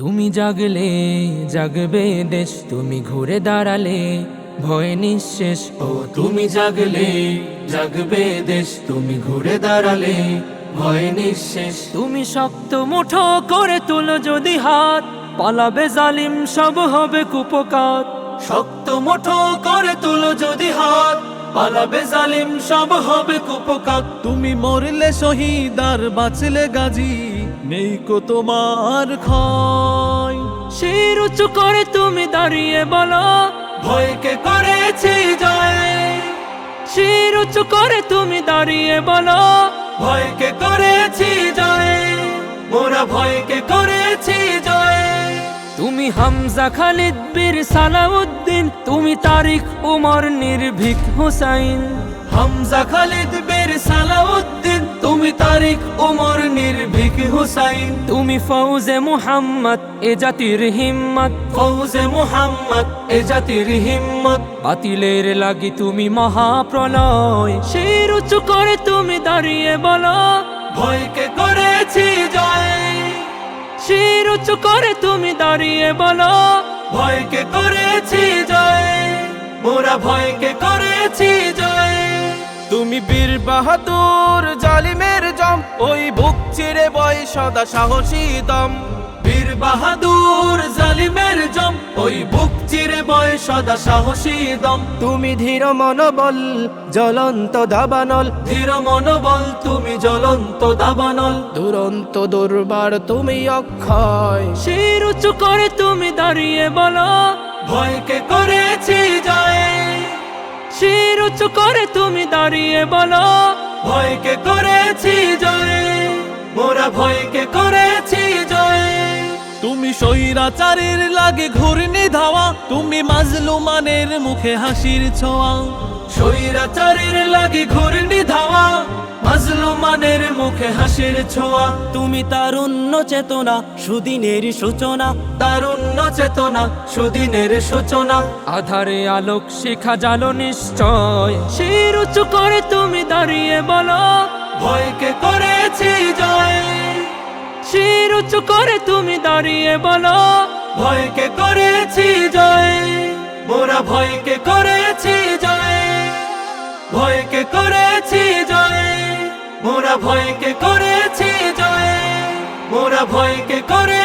তুমি জাগলে, জাগবে দেশ, তুমি ঘুরে দাঁড়ালে, ভয় নিঃশেষ, ও তুমি জাগলে, জাগবে দেশ, তুমি ঘুরে দাঁড়ালে, ভয় নিঃশেষ। তুমি শক্ত মুঠো করে তুলো যদি হাত, পালাবে জালিম সব হবে কুপকাত শক্ত মুঠো করে তুলো পালাবে জালিম সব হবে কুপকাত। তুমি মরলে শহীদ আর বাঁচলে গাজী। নেই কো তোমার ক্ষয়। শির উঁচু করে তুমি দাঁড়িয়ে বলো ভয়কে করেছি জয়। শির উঁচু করে তুমি দাঁড়িয়ে বলো ভয়কে করেছি জয়। হামজা খালিদ বীর সালাউদ্দিন তুমি তারিক উমর নির্ভীক হুসাইন। হামজা খালিদ বীর সালাউদ্দিন তুমি তারিক উমর নির্ভীক হুসাইন। তুমি ফৌজে মুহাম্মদ এ জাতির হিম্মত। ফৌজে মুহাম্মদ এ জাতির হিম্মত। বাতিলের লাগি তুমি মহাপ্রলয় শির উঁচু করে তুমি দাঁড়িয়ে বলো। ভয়কে করেছি শির উঁচু করে তুমি দাঁড়িয়ে বলো ভয়কে করেছি জয় মোরা ভয়কে করেছি জয়। তুমি বীর বাহাদুর জালিমের জম ওই বুক চিরে বয় সদা সাহসী দম। বীর বাহাদুর জালিমের জম। ওই বুক চিরে বয় সদা সাহসী দম। তুমি ধীর মনোবল জ্বলন্ত দাবানল। ধীর মনোবল তুমি জ্বলন্ত দাবানল। দুরন্ত দুর্বার তুমি অক্ষয়। শির উঁচু করে তুমি দাঁড়িয়ে বলো। ভয়কে করেছি জয়। শির উঁচু করে তুমি দাঁড়িয়ে বলো। ভয়কে করেছি জয়। মোরা ভয়কে স্বৈরাচারের লাগে ঘূর্ণি ধাওয়া তুমি মাজলুমানের মুখে হাসির ছোঁয়া। স্বৈরাচারের লাগি ঘূর্ণি ধাওয়া মাজলুমানের মুখে হাসির ছোঁয়া। তুমি তারুণ্য চেতনা সুদিনের সূচনা। তারুণ্য চেতনা সুদিনের সূচনা। আধারে আলোক শিখা জালো নিশ্চয়। শির উঁচু করে তুমি দাঁড়িয়ে বলো ভয়কে করেছি জয়। শির উঁচু করে তুমি দাঁড়িয়ে বলো, ভয়কে করেছি জয়। মোরা ভয়কে করেছি জয়, ভয়কে করেছি জয়। মোরা ভয়কে করেছি জয়, মোরা ভয়কে করে